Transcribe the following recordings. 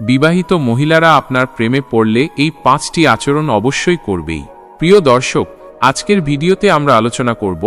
বিবাহিত মহিলারা আপনার প্রেমে পড়লে এই পাঁচটি আচরণ অবশ্যই করবেই। প্রিয় দর্শক, আজকের ভিডিওতে আমরা আলোচনা করব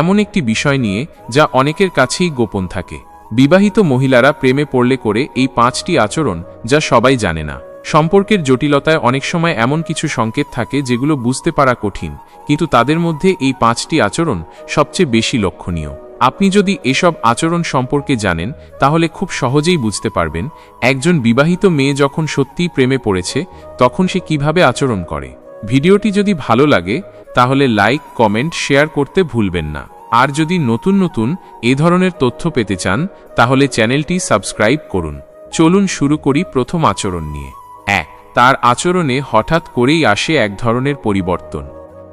এমন একটি বিষয় নিয়ে যা অনেকের কাছেই গোপন থাকে। বিবাহিত মহিলারা প্রেমে পড়লে করে এই পাঁচটি আচরণ যা সবাই জানে না। সম্পর্কের জটিলতায় অনেক সময় এমন কিছু সংকেত থাকে যেগুলো বুঝতে পারা কঠিন, কিন্তু তাদের মধ্যে এই পাঁচটি আচরণ সবচেয়ে বেশি লক্ষণীয়। আপনি যদি এসব আচরণ সম্পর্কে জানেন, তাহলে খুব সহজেই বুঝতে পারবেন, একজন বিবাহিত মেয়ে যখন সত্যিই প্রেমে পড়েছে, তখন সে কীভাবে আচরণ করে। ভিডিওটি যদি ভালো লাগে, তাহলে লাইক, কমেন্ট, শেয়ার করতে ভুলবেন না। আর যদি নতুন নতুন এ ধরনের তথ্য পেতে চান, তাহলে চ্যানেলটি সাবস্ক্রাইব করুন। চলুন শুরু করি প্রথম আচরণ নিয়ে। এক, তার আচরণে হঠাৎ করেই আসে এক ধরনের পরিবর্তন।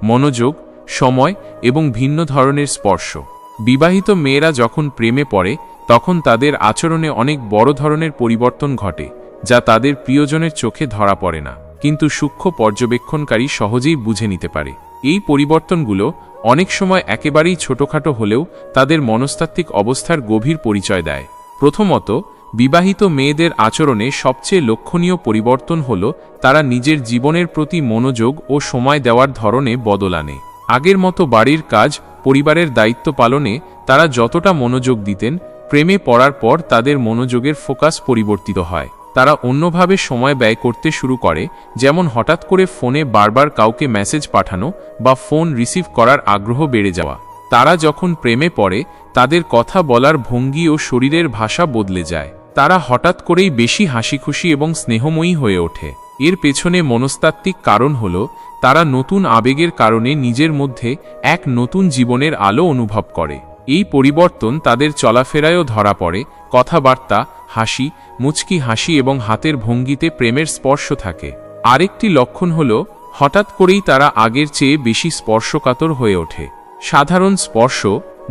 মনোযোগ, সময় এবং ভিন্ন ধরনের স্পর্শ। বিবাহিত মেয়েরা যখন প্রেমে পড়ে, তখন তাদের আচরণে অনেক বড় ধরনের পরিবর্তন ঘটে, যা তাদের প্রিয়জনের চোখে ধরা পড়ে না। কিন্তু সূক্ষ্ম পর্যবেক্ষণকারী সহজেই বুঝে নিতে পারে। এই পরিবর্তনগুলো অনেক সময় একেবারেই ছোটখাটো হলেও তাদের মনস্তাত্ত্বিক অবস্থার গভীর পরিচয় দেয়। প্রথমত, বিবাহিত মেয়েদের আচরণে সবচেয়ে লক্ষণীয় পরিবর্তন হল তারা নিজের জীবনের প্রতি মনোযোগ ও সময় দেওয়ার ধরনে বদল আনে। আগের মতো বাড়ির কাজ পরিবারের দায়িত্ব পালনে তারা যতটা মনোযোগ দিতেন, প্রেমে পড়ার পর তাদের মনোযোগের ফোকাস পরিবর্তিত হয়। তারা অন্যভাবে সময় ব্যয় করতে শুরু করে, যেমন হঠাৎ করে ফোনে বারবার কাউকে মেসেজ পাঠানো বা ফোন রিসিভ করার আগ্রহ বেড়ে যাওয়া। তারা যখন প্রেমে পড়ে, তাদের কথা বলার ভঙ্গি ও শরীরের ভাষা বদলে যায়। তারা হঠাৎ করেই বেশি হাসিখুশি এবং স্নেহময়ী হয়ে ওঠে। এর পেছনে মনস্তাত্ত্বিক কারণ হল, তারা নতুন আবেগের কারণে নিজের মধ্যে এক নতুন জীবনের আলো অনুভব করে। এই পরিবর্তন তাদের চলাফেরায়ও ধরা পড়ে, কথাবার্তা, হাসি, মুচকি হাসি এবং হাতের ভঙ্গিতে প্রেমের স্পর্শ থাকে। আরেকটি লক্ষণ হল, হঠাৎ করেই তারা আগের চেয়ে বেশি স্পর্শকাতর হয়ে ওঠে। সাধারণ স্পর্শ,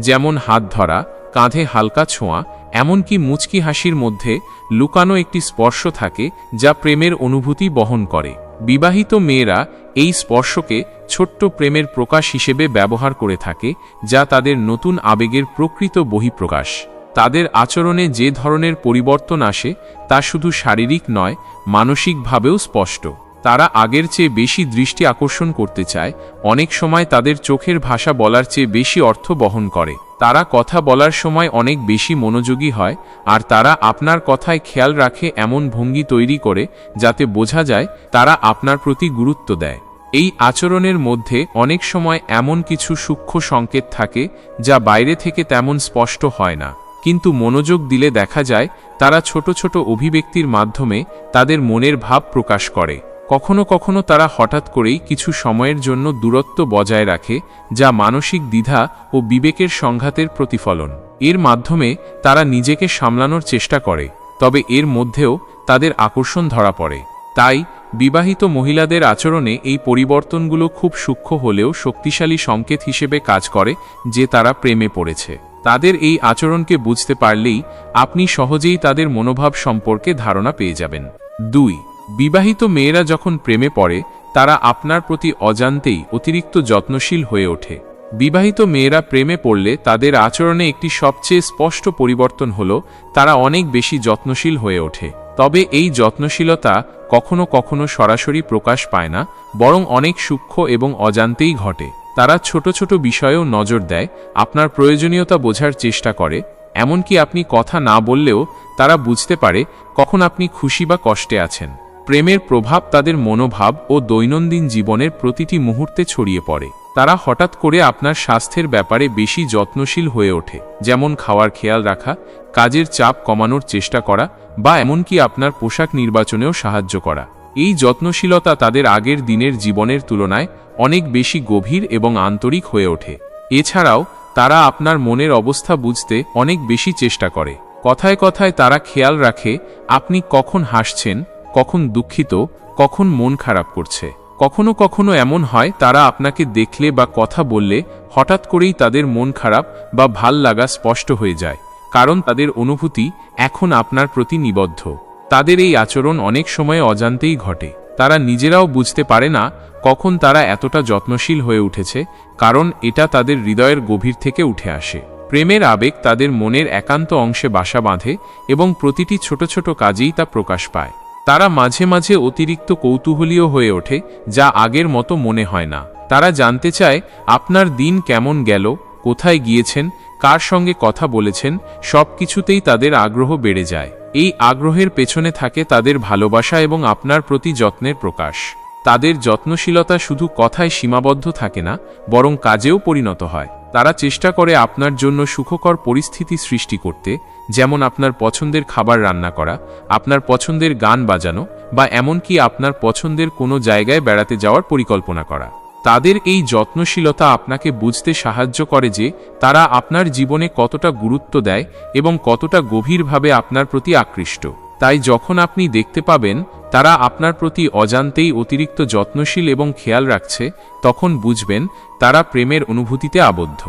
যেমন হাত ধরা, কাঁধে হালকা ছোঁয়া এমনকি মুচকি হাসির মধ্যে লুকানো একটি স্পর্শ থাকে যা প্রেমের অনুভূতি বহন করে। বিবাহিত মেয়েরা এই স্পর্শকে ছোট্ট প্রেমের প্রকাশ হিসেবে ব্যবহার করে থাকে, যা তাদের নতুন আবেগের প্রকৃত বহিঃপ্রকাশ। তাদের আচরণে যে ধরনের পরিবর্তন আসে, তা শুধু শারীরিক নয়, মানসিকভাবেও স্পষ্ট। তারা আগের চেয়ে বেশি দৃষ্টি আকর্ষণ করতে চায়, অনেক সময় তাদের চোখের ভাষা বলার চেয়ে বেশি অর্থ বহন করে। তারা কথা বলার সময় অনেক বেশি মনোযোগী হয়, আর তারা আপনার কথায় খেয়াল রাখে এমন ভঙ্গি তৈরি করে, যাতে বোঝা যায় তারা আপনার প্রতি গুরুত্ব দেয়। এই আচরণের মধ্যে অনেক সময় এমন কিছু সূক্ষ্ম সংকেত থাকে, যা বাইরে থেকে তেমন স্পষ্ট হয় না। কিন্তু মনোযোগ দিলে দেখা যায়, তারা ছোট ছোট অভিব্যক্তির মাধ্যমে তাদের মনের ভাব প্রকাশ করে। কখনো কখনো তারা হঠাৎ করেই কিছু সময়ের জন্য দূরত্ব বজায় রাখে, যা মানসিক দ্বিধা ও বিবেকের সংঘাতের প্রতিফলন। এর মাধ্যমে তারা নিজেকে সামলানোর চেষ্টা করে, তবে এর মধ্যেও তাদের আকর্ষণ ধরা পড়ে। তাই, বিবাহিত মহিলাদের আচরণে এই পরিবর্তনগুলো খুব সূক্ষ্ম হলেও শক্তিশালী সংকেত হিসেবে কাজ করে, যে তারা প্রেমে পড়েছে। তাদের এই আচরণকে বুঝতে পারলেই আপনি সহজেই তাদের মনোভাব সম্পর্কে ধারণা পেয়ে যাবেন। দুই বিবাহিত মেয়েরা যখন প্রেমে পড়ে, তারা আপনার প্রতি অজান্তেই অতিরিক্ত যত্নশীল হয়ে ওঠে। বিবাহিত মেয়েরা প্রেমে পড়লে তাদের আচরণে একটি সবচেয়ে স্পষ্ট পরিবর্তন হল, তারা অনেক বেশি যত্নশীল হয়ে ওঠে। তবে এই যত্নশীলতা কখনো কখনো সরাসরি প্রকাশ পায় না, বরং অনেক সূক্ষ্ম এবং অজান্তেই ঘটে। তারা ছোট ছোট বিষয়েও নজর দেয়, আপনার প্রয়োজনীয়তা বোঝার চেষ্টা করে, এমনকি আপনি কথা না বললেও তারা বুঝতে পারে কখন আপনি খুশি বা কষ্টে আছেন। প্রেমের প্রভাব তাদের মনোভাব ও দৈনন্দিন জীবনের প্রতিটি মুহূর্তে ছড়িয়ে পড়ে। তারা হঠাৎ করে আপনার স্বাস্থ্যের ব্যাপারে বেশি যত্নশীল হয়ে ওঠে, যেমন খাওয়ার খেয়াল রাখা, কাজের চাপ কমানোর চেষ্টা করা, বা এমনকি আপনার পোশাক নির্বাচনেও সাহায্য করা। এই যত্নশীলতা তাদের আগের দিনের জীবনের তুলনায় অনেক বেশি গভীর এবং আন্তরিক হয়ে ওঠে। এছাড়াও, তারা আপনার মনের অবস্থা বুঝতে অনেক বেশি চেষ্টা করে। কথায় কথায় তারা খেয়াল রাখে, আপনি কখন হাসছেন কখন দুঃখিত, কখন মন খারাপ করছে। কখনো কখনো এমন হয়, তারা আপনাকে দেখলে বা কথা বললে, হঠাৎ করেই তাদের মন খারাপ বা ভালো লাগা স্পষ্ট হয়ে যায়, কারণ তাদের অনুভূতি এখন আপনার প্রতি নিবদ্ধ। তাদের এই আচরণ অনেক সময় অজান্তেই ঘটে। তারা নিজেরাও বুঝতে পারে না, কখন তারা এতটা যত্নশীল হয়ে উঠেছে, কারণ এটা তাদের হৃদয়ের গভীর থেকে উঠে আসে। প্রেমের আবেগ তাদের মনের একান্ত অংশে বাসা বাঁধে এবং প্রতিটি ছোট ছোট কাজেই তা প্রকাশ পায়। তারা মাঝে মাঝে অতিরিক্ত কৌতূহলীয় হয়ে ওঠে, যা আগের মতো মনে হয় না। তারা জানতে চায়, আপনার দিন কেমন গেল? কোথায় গিয়েছেন? কার সঙ্গে কথা বলেছেন? সব কিছুতেই তাদের আগ্রহ বেড়ে যায়। এই আগ্রহের পেছনে থাকে তাদের ভালোবাসা এবং আপনার প্রতি যত্নের প্রকাশ। তাদের যত্নশীলতা শুধু কথায় সীমাবদ্ধ থাকে না, বরং কাজেও পরিণত হয়। তারা চেষ্টা করে আপনার জন্য সুখকর পরিস্থিতি সৃষ্টি করতে যেমন আপনার পছন্দের খাবার রান্না করা, আপনার পছন্দের গান বাজানো বা এমনকি আপনার পছন্দের কোনো জায়গায় বেড়াতে যাওয়ার পরিকল্পনা করা। তাদের এই যত্নশীলতা আপনাকে বুঝতে সাহায্য করে যে তারা আপনার জীবনে কতটা গুরুত্ব দেয় এবং কতটা গভীরভাবে আপনার প্রতি আকৃষ্ট। তাই যখন আপনি দেখতে পাবেন তারা আপনার প্রতি অজান্তেই অতিরিক্ত যত্নশীল এবং খেয়াল রাখছে, তখন বুঝবেন তারা প্রেমের অনুভূতিতে আবদ্ধ।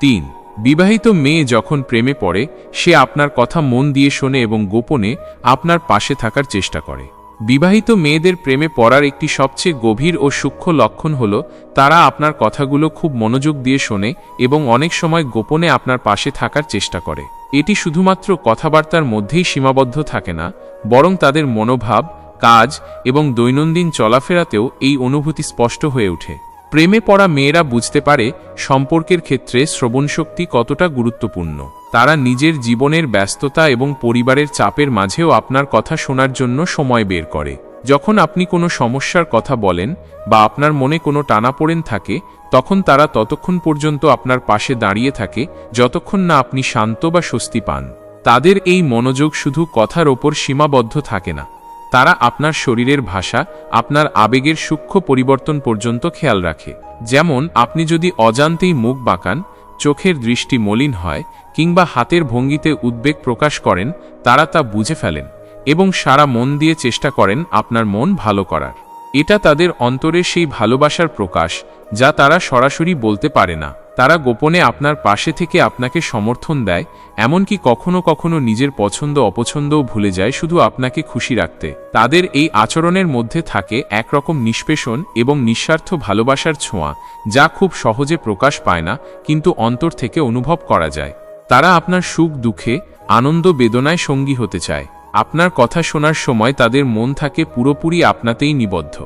তিন বিবাহিত মেয়ে যখন প্রেমে পড়ে, সে আপনার কথা মন দিয়ে শোনে এবং গোপনে আপনার পাশে থাকার চেষ্টা করে। বিবাহিত মেয়েদের প্রেমে পড়ার একটি সবচেয়ে গভীর ও সূক্ষ্ম লক্ষণ হল, তারা আপনার কথাগুলো খুব মনোযোগ দিয়ে শোনে এবং অনেক সময় গোপনে আপনার পাশে থাকার চেষ্টা করে। এটি শুধুমাত্র কথাবার্তার মধ্যেই সীমাবদ্ধ থাকে না, বরং তাদের মনোভাব, কাজ এবং দৈনন্দিন চলাফেরাতেও এই অনুভূতি স্পষ্ট হয়ে ওঠে। প্রেমে পড়া মেয়েরা বুঝতে পারে সম্পর্কের ক্ষেত্রে শ্রবণশক্তি কতটা গুরুত্বপূর্ণ। তারা নিজের জীবনের ব্যস্ততা এবং পরিবারের চাপের মাঝেও আপনার কথা শোনার জন্য সময় বের করে। যখন আপনি কোনো সমস্যার কথা বলেন বা আপনার মনে কোনো টানাপোড়েন থাকে, তখন তারা ততক্ষণ পর্যন্ত আপনার পাশে দাঁড়িয়ে থাকে যতক্ষণ না আপনি শান্ত বা স্বস্তি পান। তাদের এই মনোযোগ শুধু কথার ওপর সীমাবদ্ধ থাকে না। তারা আপনার শরীরের ভাষা, আপনার আবেগের সূক্ষ্ম পরিবর্তন পর্যন্ত খেয়াল রাখে। যেমন, আপনি যদি অজান্তেই মুখ বাঁকান, চোখের দৃষ্টি মলিন হয়, কিংবা হাতের ভঙ্গিতে উদ্বেগ প্রকাশ করেন, তারা তা বুঝে ফেলেন এবং সারা মন দিয়ে চেষ্টা করেন আপনার মন ভালো করার। এটা তাদের অন্তরে সেই ভালোবাসার প্রকাশ, যা তারা সরাসরি বলতে পারে না। তারা গোপনে আপনার পাশে থেকে আপনাকে সমর্থন দেয়, এমনকি কখনো কখনো নিজের পছন্দ অপছন্দও ভুলে যায় শুধু আপনাকে খুশি রাখতে। তাদের এই আচরণের মধ্যে থাকে একরকম নিষ্পেষণ এবং নিঃস্বার্থ ভালোবাসার ছোঁয়া, যা খুব সহজে প্রকাশ পায় না, কিন্তু অন্তর থেকে অনুভব করা যায়। তারা আপনার সুখ, দুঃখে, আনন্দ, বেদনায় সঙ্গী হতে চায়। আপনার কথা শোনার সময় তাদের মন থাকে পুরোপুরি আপনাতেই নিবদ্ধ।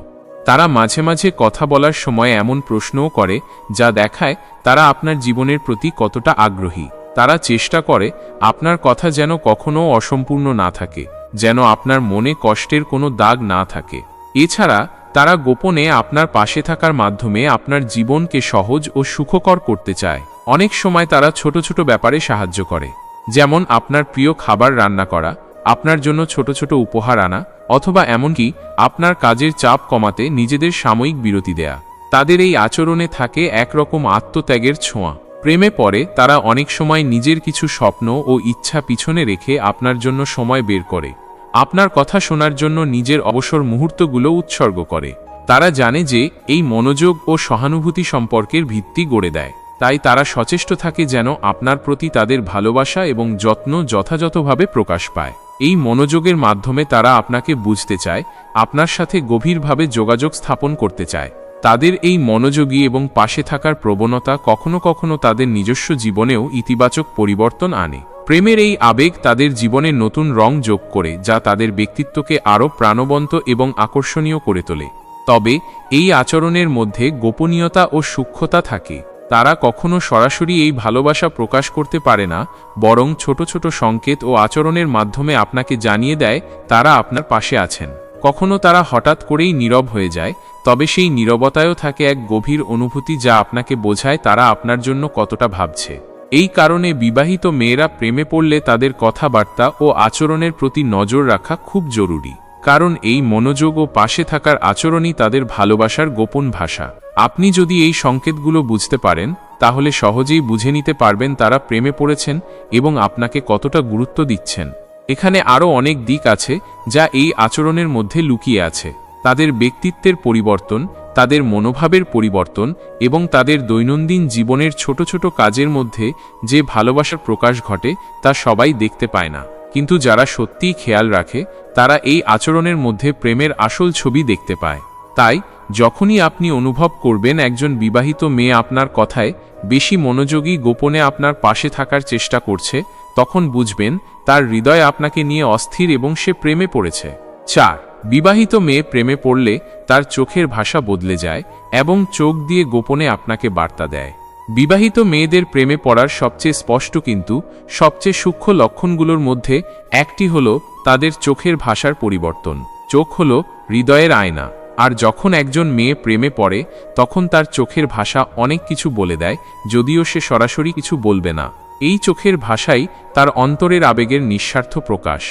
তারা মাঝে মাঝে কথা বলার সময় এমন প্রশ্নও করে, যা দেখায় তারা আপনার জীবনের প্রতি কতটা আগ্রহী। তারা চেষ্টা করে আপনার কথা যেন কখনো অসম্পূর্ণ না থাকে, যেন আপনার মনে কষ্টের কোনো দাগ না থাকে। এছাড়া, তারা গোপনে আপনার পাশে থাকার মাধ্যমে আপনার জীবনকে সহজ ও সুখকর করতে চায়। অনেক সময় তারা ছোট ছোট ব্যাপারে সাহায্য করে, যেমন আপনার প্রিয় খাবার রান্না করা আপনার জন্য ছোট ছোট উপহার আনা, অথবা এমনকি আপনার কাজের চাপ কমাতে নিজেদের সাময়িক বিরতি দেয়া। তাদের এই আচরণে থাকে একরকম আত্মত্যাগের ছোঁয়া। প্রেমে পরে তারা অনেক সময় নিজের কিছু স্বপ্ন ও ইচ্ছা পিছনে রেখে আপনার জন্য সময় বের করে। আপনার কথা শোনার জন্য নিজের অবসর মুহূর্তগুলো উৎসর্গ করে। তারা জানে যে এই মনোযোগ ও সহানুভূতি সম্পর্কের ভিত্তি গড়ে দেয়। তাই তারা সচেষ্ট থাকে যেন আপনার প্রতি তাদের ভালোবাসা এবং যত্ন যথাযথভাবে প্রকাশ পায়। এই মনোযোগের মাধ্যমে তারা আপনাকে বুঝতে চায়, আপনার সাথে গভীরভাবে যোগাযোগ স্থাপন করতে চায়। তাদের এই মনোযোগী এবং পাশে থাকার প্রবণতা কখনো কখনো তাদের নিজস্ব জীবনেও ইতিবাচক পরিবর্তন আনে। প্রেমের এই আবেগ তাদের জীবনে নতুন রং যোগ করে, যা তাদের ব্যক্তিত্বকে আরও প্রাণবন্ত এবং আকর্ষণীয় করে তোলে। তবে, এই আচরণের মধ্যে গোপনীয়তা ও সূক্ষ্মতা থাকে। তারা কখনো সরাসরি এই ভালোবাসা প্রকাশ করতে পারে না, বরং ছোট ছোট সংকেত ও আচরণের মাধ্যমে আপনাকে জানিয়ে দেয় তারা আপনার পাশে আছেন। কখনো তারা হঠাৎ করেই নীরব হয়ে যায়, তবে সেই নীরবতায়ও থাকে এক গভীর অনুভূতি যা আপনাকে বোঝায় তারা আপনার জন্য কতটা ভাবছে। এই কারণে বিবাহিত মেয়েরা প্রেমে পড়লে তাদের কথাবার্তা ও আচরণের প্রতি নজর রাখা খুব জরুরি, কারণ এই মনোযোগ ও পাশে থাকার আচরণই তাদের ভালোবাসার গোপন ভাষা। আপনি যদি এই সংকেতগুলো বুঝতে পারেন, তাহলে সহজেই বুঝে নিতে পারবেন তারা প্রেমে পড়েছেন এবং আপনাকে কতটা গুরুত্ব দিচ্ছেন। এখানে আরও অনেক দিক আছে যা এই আচরণের মধ্যে লুকিয়ে আছে। তাদের ব্যক্তিত্বের পরিবর্তন, তাদের মনোভাবের পরিবর্তন এবং তাদের দৈনন্দিন জীবনের ছোট ছোট কাজের মধ্যে যে ভালোবাসার প্রকাশ ঘটে, তা সবাই দেখতে পায় না। কিন্তু যারা সত্যিই খেয়াল রাখে, তারা এই আচরণের মধ্যে প্রেমের আসল ছবি দেখতে পায়। তাই যখনই আপনি অনুভব করবেন একজন বিবাহিত মেয়ে আপনার কথায় বেশি মনোযোগী গোপনে আপনার পাশে থাকার চেষ্টা করছে, তখন বুঝবেন তার হৃদয় আপনাকে নিয়ে অস্থির এবং সে প্রেমে পড়েছে। চার, বিবাহিত মেয়ে প্রেমে পড়লে তার চোখের ভাষা বদলে যায় এবং চোখ দিয়ে গোপনে আপনাকে বার্তা দেয়। বিবাহিত মেয়েদের প্রেমে পড়ার সবচেয়ে স্পষ্ট কিন্তু, সবচেয়ে সূক্ষ্ম লক্ষণগুলোর মধ্যে একটি হল তাদের চোখের ভাষার পরিবর্তন। চোখ হল হৃদয়ের আয়না। আর যখন একজন মেয়ে প্রেমে পড়ে, তখন তার চোখের ভাষা অনেক কিছু বলে দেয়, যদিও সে সরাসরি কিছু বলবে না। এই চোখের ভাষাই তার অন্তরের আবেগের নিঃস্বার্থ প্রকাশ।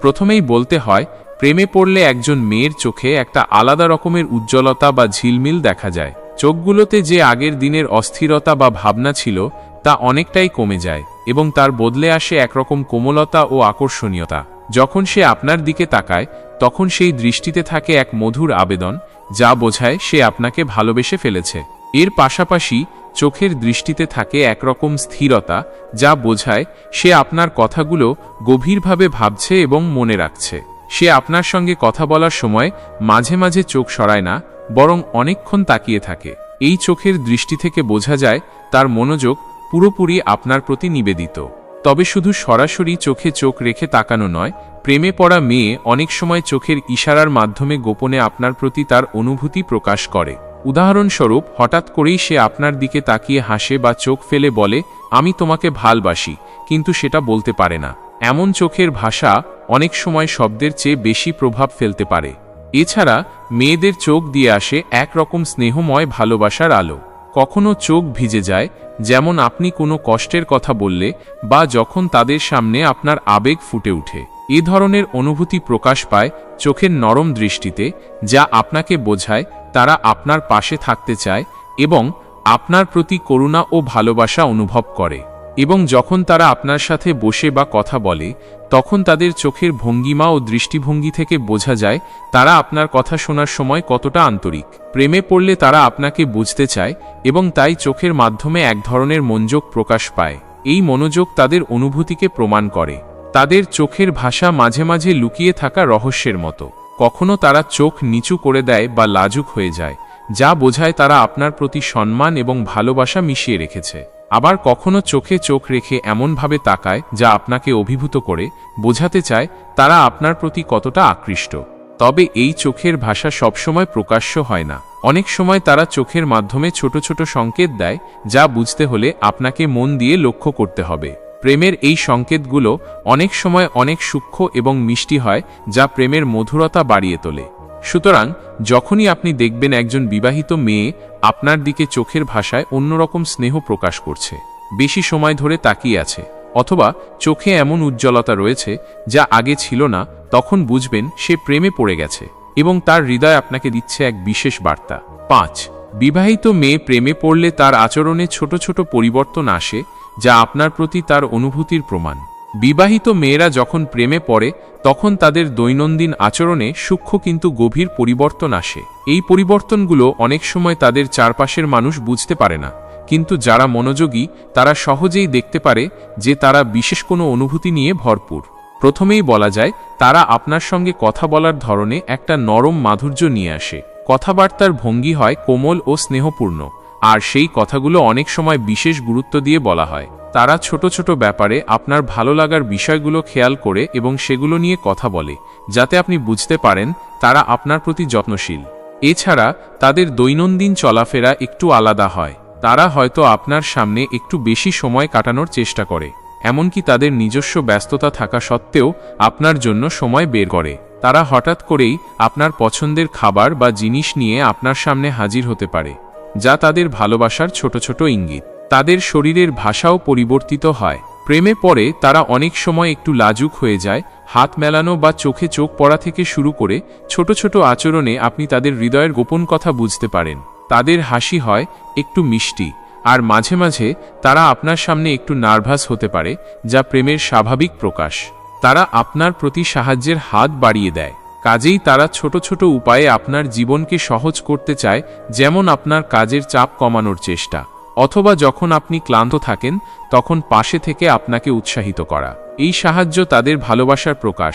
প্রথমেই বলতে হয়, প্রেমে পড়লে একজন মেয়ের চোখে একটা আলাদা রকমের উজ্জ্বলতা বা ঝিলমিল দেখা যায়। চোখগুলোতে যে আগের দিনের অস্থিরতা বা ভাবনা ছিল, তা অনেকটাই কমে যায় এবং তার বদলে আসে একরকম কোমলতা ও আকর্ষণীয়তা। যখন সে আপনার দিকে তাকায়, তখন সেই দৃষ্টিতে থাকে এক মধুর আবেদন, যা বোঝায় সে আপনাকে ভালোবেসে ফেলেছে। এর পাশাপাশি চোখের দৃষ্টিতে থাকে একরকম স্থিরতা, যা বোঝায় সে আপনার কথাগুলো গভীরভাবে ভাবছে এবং মনে রাখছে। সে আপনার সঙ্গে কথা বলার সময় মাঝে মাঝে চোখ সরায় না, বরং অনেকক্ষণ তাকিয়ে থাকে। এই চোখের দৃষ্টি থেকে বোঝা যায়, তার মনোযোগ পুরোপুরি আপনার প্রতি নিবেদিত। তবে শুধু সরাসরি চোখে চোখ রেখে তাকানো নয়, প্রেমে পড়া মেয়ে অনেক সময় চোখের ইশারার মাধ্যমে গোপনে আপনার প্রতি তার অনুভূতি প্রকাশ করে। উদাহরণস্বরূপ, হঠাৎ করেই সে আপনার দিকে তাকিয়ে হাসে বা চোখ ফেলে বলে, আমি তোমাকে ভালবাসি, কিন্তু সেটা বলতে পারে না। এমন চোখের ভাষা অনেক সময় শব্দের চেয়ে বেশি প্রভাব ফেলতে পারে। এছাড়া, মেয়েদের চোখ দিয়ে আসে একরকম স্নেহময় ভালোবাসার আলো। কখনো চোখ ভিজে যায়, যেমন আপনি কোনো কষ্টের কথা বললে, বা যখন তাদের সামনে আপনার আবেগ ফুটে ওঠে। এ ধরনের অনুভূতি প্রকাশ পায় চোখের নরম দৃষ্টিতে, যা আপনাকে বোঝায় তারা আপনার পাশে থাকতে চায় এবং আপনার প্রতি করুণা ও ভালোবাসা অনুভব করে। এবং যখন তারা আপনার সাথে বসে বা কথা বলে, তখন তাদের চোখের ভঙ্গিমা ও দৃষ্টিভঙ্গি থেকে বোঝা যায় তারা আপনার কথা শোনার সময় কতটা আন্তরিক। প্রেমে পড়লে তারা আপনাকে বুঝতে চায় এবং তাই চোখের মাধ্যমে এক ধরনের মনোযোগ প্রকাশ পায়। এই মনোযোগ তাদের অনুভূতিকে প্রমাণ করে। তাদের চোখের ভাষা মাঝে মাঝে লুকিয়ে থাকা রহস্যের মতো। কখনো তারা চোখ নিচু করে দেয় বা লাজুক হয়ে যায়, যা বোঝায় তারা আপনার প্রতি সম্মান এবং ভালোবাসা মিশিয়ে রেখেছে। আবার কখনো চোখে চোখ রেখে এমনভাবে তাকায় যা আপনাকে অভিভূত করে, বোঝাতে চায় তারা আপনার প্রতি কতটা আকৃষ্ট। তবে এই চোখের ভাষা সবসময় প্রকাশ্য হয় না। অনেক সময় তারা চোখের মাধ্যমে ছোট ছোট সংকেত দেয়, যা বুঝতে হলে আপনাকে মন দিয়ে লক্ষ্য করতে হবে। প্রেমের এই সংকেতগুলো অনেক সময় অনেক সূক্ষ্ম এবং মিষ্টি হয়, যা প্রেমের মধুরতা বাড়িয়ে তোলে। সুতরাং যখনই আপনি দেখবেন একজন বিবাহিত মেয়ে আপনার দিকে চোখের ভাষায় অন্যরকম স্নেহ প্রকাশ করছে, বেশি সময় ধরে তাকিয়ে আছে, অথবা চোখে এমন উজ্জ্বলতা রয়েছে যা আগে ছিল না, তখন বুঝবেন সে প্রেমে পড়ে গেছে এবং তার হৃদয় আপনাকে দিচ্ছে এক বিশেষ বার্তা। পাঁচ, বিবাহিত মেয়ে প্রেমে পড়লে তার আচরণে ছোট ছোট পরিবর্তন আসে যা আপনার প্রতি তার অনুভূতির প্রমাণ। বিবাহিত মেয়েরা যখন প্রেমে পড়ে, তখন তাদের দৈনন্দিন আচরণে সূক্ষ্ম কিন্তু গভীর পরিবর্তন আসে। এই পরিবর্তনগুলো অনেক সময় তাদের চারপাশের মানুষ বুঝতে পারে না। কিন্তু যারা মনোযোগী, তারা সহজেই দেখতে পারে যে তারা বিশেষ কোনো অনুভূতি নিয়ে ভরপুর। প্রথমেই বলা যায়, তারা আপনার সঙ্গে কথা বলার ধরনে একটা নরম মাধুর্য নিয়ে আসে। কথাবার্তার ভঙ্গি হয় কোমল ও স্নেহপূর্ণ, আর সেই কথাগুলো অনেক সময় বিশেষ গুরুত্ব দিয়ে বলা হয়। তারা ছোট ছোট ব্যাপারে আপনার ভালো লাগার বিষয়গুলো খেয়াল করে এবং সেগুলো নিয়ে কথা বলে, যাতে আপনি বুঝতে পারেন তারা আপনার প্রতি যত্নশীল। এছাড়া, তাদের দৈনন্দিন চলাফেরা একটু আলাদা হয়। তারা হয়তো আপনার সামনে একটু বেশি সময় কাটানোর চেষ্টা করে, এমনকি তাদের নিজস্ব ব্যস্ততা থাকা সত্ত্বেও আপনার জন্য সময় বের করে। তারা হঠাৎ করেই আপনার পছন্দের খাবার বা জিনিস নিয়ে আপনার সামনে হাজির হতে পারে, যা তাদের ভালোবাসার ছোট ছোট ইঙ্গিত। তাদের শরীরের ভাষাও পরিবর্তিত হয়। প্রেমে পরে তারা অনেক সময় একটু লাজুক হয়ে যায়, হাত মেলানো বা চোখে চোখ পড়া থেকে শুরু করে ছোট ছোট আচরণে আপনি তাদের হৃদয়ের গোপন কথা বুঝতে পারেন। তাদের হাসি হয়, একটু মিষ্টি, আর মাঝে মাঝে তারা আপনার সামনে একটু নার্ভাস হতে পারে, যা প্রেমের স্বাভাবিক প্রকাশ। তারা আপনার প্রতি সাহায্যের হাত বাড়িয়ে দেয়। কাজেই তারা ছোট ছোট উপায়ে আপনার জীবনকে সহজ করতে চায়, যেমন আপনার কাজের চাপ কমানোর চেষ্টা। অথবা যখন আপনি ক্লান্ত থাকেন, তখন পাশে থেকে আপনাকে উৎসাহিত করা। এই সাহায্য তাদের ভালোবাসার প্রকাশ